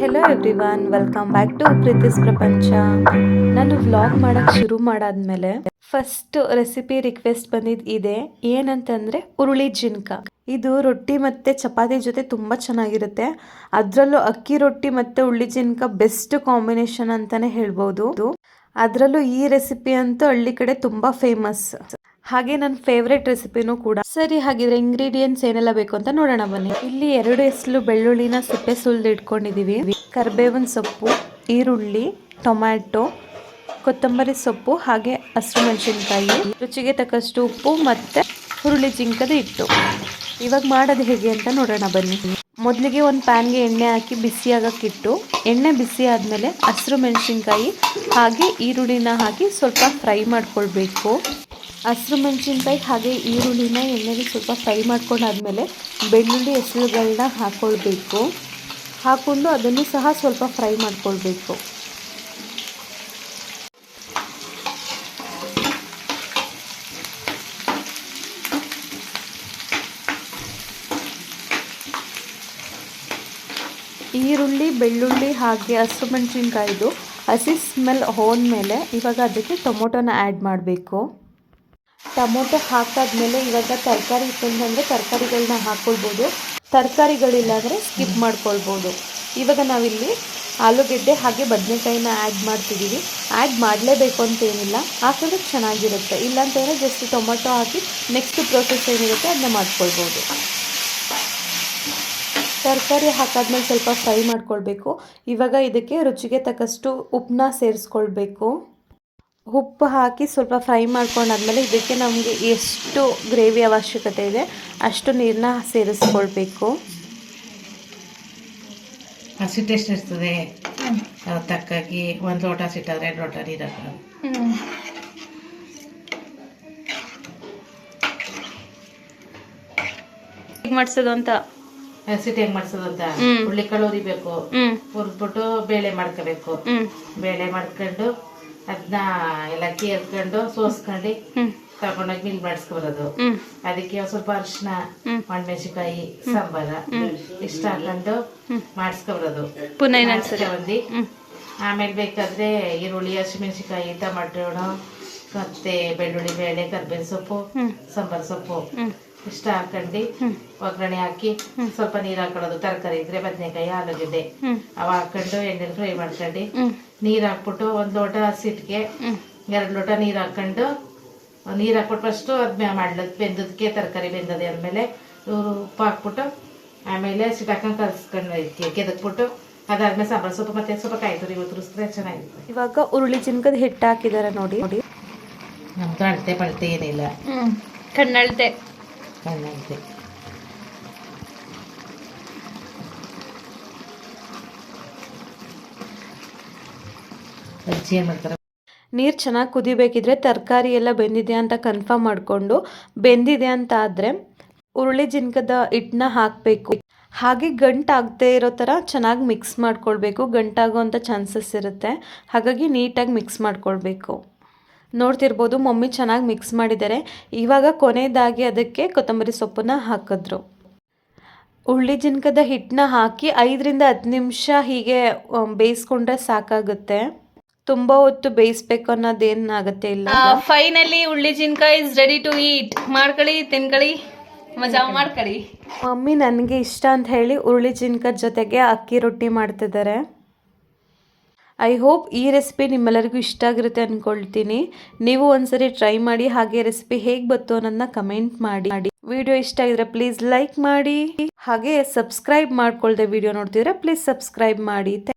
Hello everyone welcome back to Preethi's Prapancha ನಾನು vlog ಮಾಡೋಕ್ಕೆ ಶುರು ಮಾಡಾದ್ಮೇಲೆ ಫಸ್ಟ್ ರೆಸಿಪಿ ರಿಕ್ವೆಸ್ಟ್ ಬಂದಿದ್ದು ಇದೆ. ಏನಂತಂದರೆ ಉರುಳಿ ಜಿನ್ಕ. ಇದು ರೊಟ್ಟಿ ಮತ್ತು ಚಪಾತಿ ಜೊತೆ ತುಂಬ ಚೆನ್ನಾಗಿರುತ್ತೆ. ಅದರಲ್ಲೂ ಅಕ್ಕಿ ರೊಟ್ಟಿ ಮತ್ತು ಉಳ್ಳಿ ಜಿನ್ಕ ಬೆಸ್ಟ್ ಕಾಂಬಿನೇಷನ್ ಅಂತಲೇ ಹೇಳ್ಬೋದು. ಅದರಲ್ಲೂ ಈ ರೆಸಿಪಿ ಅಂತೂ ಹಳ್ಳಿ ಕಡೆ ತುಂಬ ಫೇಮಸ್ ಹಾಗೆ ನನ್ನ ಫೇವ್ರೆಟ್ ರೆಸಿಪಿನೂ ಕೂಡ. ಸರಿ, ಹಾಗಿದ್ರೆ ಇಂಗ್ರೀಡಿಯೆಂಟ್ಸ್ ಏನೆಲ್ಲ ಬೇಕು ಅಂತ ನೋಡೋಣ ಬನ್ನಿ. ಇಲ್ಲಿ ಎರಡು ಎಸ್ಲು ಬೆಳ್ಳುಳ್ಳಿನ ಸಿಪ್ಪೆ ಸುಲ್ದು ಇಟ್ಕೊಂಡಿದ್ದೀವಿ ಕರ್ಬೇವಿನ ಸೊಪ್ಪು, ಈರುಳ್ಳಿ, ಟೊಮ್ಯಾಟೊ, ಕೊತ್ತಂಬರಿ ಸೊಪ್ಪು ಹಾಗೆ ಹಸಿರು ಮೆಣಸಿನ್ಕಾಯಿ. ರುಚಿಗೆ ತಕ್ಕಷ್ಟು ಉಪ್ಪು ಮತ್ತೆ ಹುರುಳಿ ಜಿಂಕದ ಇಟ್ಟು ಇವಾಗ ಮಾಡೋದು ಹೇಗೆ ಅಂತ ನೋಡೋಣ ಬನ್ನಿ. ಮೊದಲಿಗೆ ಒಂದು ಪ್ಯಾನ್ಗೆ ಎಣ್ಣೆ ಹಾಕಿ ಬಿಸಿ ಆಗೋಕ್ಕಿಟ್ಟು ಎಣ್ಣೆ ಬಿಸಿ ಆದಮೇಲೆ ಹಸಿರು ಮೆಣಸಿನ್ಕಾಯಿ ಹಾಗೆ ಈರುಳ್ಳಿನ ಹಾಕಿ ಸ್ವಲ್ಪ ಫ್ರೈ ಮಾಡ್ಕೊಳ್ಬೇಕು. ಹಸಿರು ಮೆಣಸಿನ್ಕಾಯಿ ಹಾಗೆ ಈರುಳ್ಳಿನ ಎಣ್ಣೆಗೆ ಸ್ವಲ್ಪ ಫ್ರೈ ಮಾಡ್ಕೊಂಡಾದ್ಮೇಲೆ ಬೆಳ್ಳುಳ್ಳಿ ಹೆಸರುಗಳನ್ನ ಹಾಕ್ಕೊಳ್ಬೇಕು ಹಾಕ್ಕೊಂಡು ಅದನ್ನು ಸಹ ಸ್ವಲ್ಪ ಫ್ರೈ ಮಾಡ್ಕೊಳ್ಬೇಕು. ಈರುಳ್ಳಿ, ಬೆಳ್ಳುಳ್ಳಿ ಹಾಗೆ ಹಸಿರು ಮೆಣಸಿನ್ಕಾಯಿದು ಹಸಿ ಸ್ಮೆಲ್ ಹೋದ್ಮೇಲೆ ಇವಾಗ ಅದಕ್ಕೆ ಟೊಮೊಟೊನ ಆ್ಯಡ್ ಮಾಡಬೇಕು. ಟೊಮೊಟೊ ಹಾಕಾದ್ಮೇಲೆ ಇವಾಗ ತರಕಾರಿ ಇತ್ತಂದರೆ ತರಕಾರಿಗಳನ್ನ ಹಾಕ್ಕೊಳ್ಬೋದು ತರಕಾರಿಗಳಿಲ್ಲ ಅಂದರೆ ಸ್ಕಿಪ್ ಮಾಡ್ಕೊಳ್ಬೋದು. ಇವಾಗ ನಾವಿಲ್ಲಿ ಆಲೂಗೆಡ್ಡೆ ಹಾಗೆ ಬದನೆಕಾಯಿನ ಆ್ಯಡ್ ಮಾಡ್ತಿದ್ದೀವಿ ಆ್ಯಡ್ ಮಾಡಲೇಬೇಕು ಅಂತೇನಿಲ್ಲ ಹಾಕಿದ್ರೆ ಚೆನ್ನಾಗಿರುತ್ತೆ. ಇಲ್ಲಾಂತಂದರೆ ಜಸ್ಟ್ ಟೊಮೊಟೊ ಹಾಕಿ ನೆಕ್ಸ್ಟ್ ಪ್ರೊಸೆಸ್ ಏನಿರುತ್ತೆ ಅದನ್ನ ಮಾಡ್ಕೊಳ್ಬೋದು. ತರಕಾರಿ ಹಾಕಾದ್ಮೇಲೆ ಸ್ವಲ್ಪ ಫ್ರೈ ಮಾಡ್ಕೊಳ್ಬೇಕು. ಇವಾಗ ಇದಕ್ಕೆ ರುಚಿಗೆ ತಕ್ಕಷ್ಟು ಉಪ್ಪನ್ನ ಸೇರಿಸ್ಕೊಳ್ಬೇಕು. ಉಪ್ಪು ಹಾಕಿ ಸ್ವಲ್ಪ ಫ್ರೈ ಮಾಡ್ಕೊಂಡಾದ್ಮೇಲೆ ಇದಕ್ಕೆ ನಮಗೆ ಎಷ್ಟು ಗ್ರೇವಿ ಅವಶ್ಯಕತೆ ಇದೆ ಅಷ್ಟು ನೀರನ್ನ ಸೇರಿಸ್ಕೊಳ್ಬೇಕು. ಹಸಿಟ್ಟು ಎಷ್ಟು ಇರ್ತದೆ. ತಕ್ಕಾಗಿ ಒಂದು ಲೋಟ ಸಿಟ್ಟಾದ್ರೆ ಎರಡು ಲೋಟ ನೀರು ಹಾಕೋದು ಹೇಗೆ ಮಾಡಿಸೋದು ಅಂತ? ಹಸಿಟ್ಟು ಹೆಂಗೆ ಮಾಡ್ಸೋದು ಅಂತ. ಹುಳ್ಳಿಕಾಳು ಉರಿಬೇಕು. ಹುರಿದ್ಬಿಟ್ಟು ಬೇಳೆ ಮಾಡ್ಕೋಬೇಕು. ಬೇಳೆ ಮಾಡ್ಕೊಂಡು ಅದನ್ನ ಎಲ್ಲ ಕೇರ್ಕೊಂಡು ಸೋಸ್ಕೊಂಡು ತಗೊಂಡೋಗಿ ಮಿಲ್ ಮಾಡಿಸ್ಕೊಬರೋದು ಅದಕ್ಕೆ ಸ್ವಲ್ಪ ಅರಿಶಿನ ಹ್ಮ್. ಒಣಮೆಣಸಿನ್ಕಾಯಿ ಸಾಂಬಾರ ಇಷ್ಟ ಹಾಕೊಂಡು ಮಾಡಿಸ್ಕೊಬರೋದು ಒಂದಿ ಆಮೇಲೆ ಬೇಕಾದ್ರೆ ಈರುಳ್ಳಿ ಹಸಿಮೆಣಸಿಕಾಯಿ ಟೊಮಾಟೊ ಹಣ್ಣು ಮತ್ತೆ ಬೆಳ್ಳುಳ್ಳಿ ಬೇಳೆ ಕರ್ಬೇವಿನ ಸೊಪ್ಪು ಸಾಂಬಾರ್ ಸೊಪ್ಪು. ಇಷ್ಟ ಹಾಕೊಂಡು ಒಗ್ಗರಣೆ ಹಾಕಿ ಸ್ವಲ್ಪ ನೀರು ಹಾಕೊಳ್ಳೋದು ತರಕಾರಿ ಇದ್ರೆ ಬದನೆಕಾಯಿ ಆಲೂಗಡ್ಡೆ. ಅವ ಹಾಕೊಂಡು ಎಣ್ಣೆಲಿ ಫ್ರೈ ಮಾಡ್ಕೊಂಡು ನೀರು ಹಾಕ್ಬಿಟ್ಟು ಒಂದು ಲೋಟ ಹಸಿಟ್ಟಿಗೆ ಎರಡು ಲೋಟ ನೀರು ಹಾಕೊಂಡು ನೀರು ಹಾಕ್ಬಿಟ್ಟು ಫಸ್ಟು ಅದು ಮಾಡ್ಲದ್ ಬೆಂದದಕ್ಕೆ ತರಕಾರಿ ಬೆಂದದೆ ಆದ್ಮೇಲೆ ಉಪ್ಪು ಹಾಕ್ಬಿಟ್ಟು ಆಮೇಲೆ ಹಸಿಟ್ಟು ಹಾಕೊಂಡು ಕಲ್ಸ್ಕೊಂಡು ಕೆದಕ್ಬಿಟ್ಟು ಅದಾದ್ಮೇಲೆ ಸಾಂಬಾರ್ ಸೊಪ್ಪು ಮತ್ತೆ ಸ್ವಲ್ಪ ಕಾಯಿ ತುರಿ ಉದುರಿಸಿದ್ರೆ ಚೆನ್ನಾಗಿರುತ್ತೆ. ಇವಾಗ ಉರುಳಿ ಚಿನ್ಕದ ಹಿಟ್ಟು ಹಾಕಿದಾರೆ ನೋಡಿ. ನೋಡಿ ನಮ್ದು ಅಳತೆ ಪಳತೆ ಏನಿಲ್ಲ. ಕಣ್ಣಳ್ತೆ. ಚೆನ್ನಾಗಿದೆ ಅಜ್ಜಿ ಏನು ನೀರು ಚೆನ್ನಾಗಿ ಕುದಿಬೇಕಿದ್ರೆ ತರಕಾರಿ ಎಲ್ಲ ಬೆಂದಿದೆ ಅಂತ ಕನ್ಫರ್ಮ್ ಮಾಡಿಕೊಂಡು ಬೆಂದಿದೆ ಅಂತ ಆದರೆ ಉರುಳಿ ಜಿನ್ಕದ ಹಿಟ್ಟನ್ನ ಹಾಕಬೇಕು. ಹಾಗೆ ಗಂಟಾಗದೇ ಇರೋ ಥರ ಚೆನ್ನಾಗಿ ಮಿಕ್ಸ್ ಮಾಡ್ಕೊಳ್ಬೇಕು. ಗಂಟಾಗೋ ಅಂತ ಚಾನ್ಸಸ್ ಇರುತ್ತೆ. ಹಾಗಾಗಿ ನೀಟಾಗಿ ಮಿಕ್ಸ್ ಮಾಡ್ಕೊಳ್ಬೇಕು. ನೋಡ್ತಿರ್ಬೋದು ಮಮ್ಮಿ ಚೆನ್ನಾಗಿ ಮಿಕ್ಸ್ ಮಾಡಿದ್ದಾರೆ. ಇವಾಗ ಕೊನೆಯದಾಗಿ ಅದಕ್ಕೆ ಕೊತ್ತಂಬರಿ ಸೊಪ್ಪನ್ನ ಹಾಕಿದ್ರು. ಉಳ್ಳಿ ಜಿನ್ಕದ ಹಿಟ್ಟನ್ನ ಹಾಕಿ ಐದರಿಂದ ಹತ್ತು ನಿಮಿಷ ಹೀಗೆ ಬೇಯಿಸ್ಕೊಂಡ್ರೆ ಸಾಕಾಗುತ್ತೆ. ತುಂಬ ಹೊತ್ತು ಬೇಯಿಸ್ಬೇಕು ಅನ್ನೋದೇನಾಗುತ್ತೆ ಇಲ್ಲ? ಫೈನಲಿ ಉಳ್ಳಿ ಜಿನ್ಕ ಇಸ್ ರೆಡಿ ಟು ಈಟ್ ಮಾಡ್ಕೊಳ್ಳಿ ತಿನ್ಕೊಳ್ಳಿ. ಮಜಾ ಮಾಡ್ಕೊಳ್ಳಿ. ಮಮ್ಮಿ ನನಗೆ ಇಷ್ಟ ಅಂತ ಹೇಳಿ ಉರುಳಿ ಜಿನ್ಕದ ಜೊತೆಗೆ ಅಕ್ಕಿ ರೊಟ್ಟಿ ಮಾಡ್ತಿದ್ದಾರೆ. ಐ ಹೋಪ್ ಈ ರೆಸಿಪಿ ನಿಮ್ಮೆಲ್ಲರಿಗೂ ಇಷ್ಟ ಆಗಿರುತ್ತೆ ಅಂದ್ಕೊಳ್ತೀನಿ ನೀವು ಒಂದ್ಸರಿ ಟ್ರೈ ಮಾಡಿ ಹಾಗೆ ರೆಸಿಪಿ ಹೇಗೆ ಬತ್ತು ಅನ್ನೋದನ್ನ ಕಮೆಂಟ್ ಮಾಡಿ. ಮಾಡಿ ವಿಡಿಯೋ ಇಷ್ಟ ಆಗಿದ್ರೆ ಪ್ಲೀಸ್ ಲೈಕ್ ಮಾಡಿ. ಹಾಗೆ ಸಬ್ಸ್ಕ್ರೈಬ್ ಮಾಡ್ಕೊಳ್ದೆ ವಿಡಿಯೋ ನೋಡ್ತಿದ್ರೆ ಪ್ಲೀಸ್ ಸಬ್ಸ್ಕ್ರೈಬ್ ಮಾಡಿ.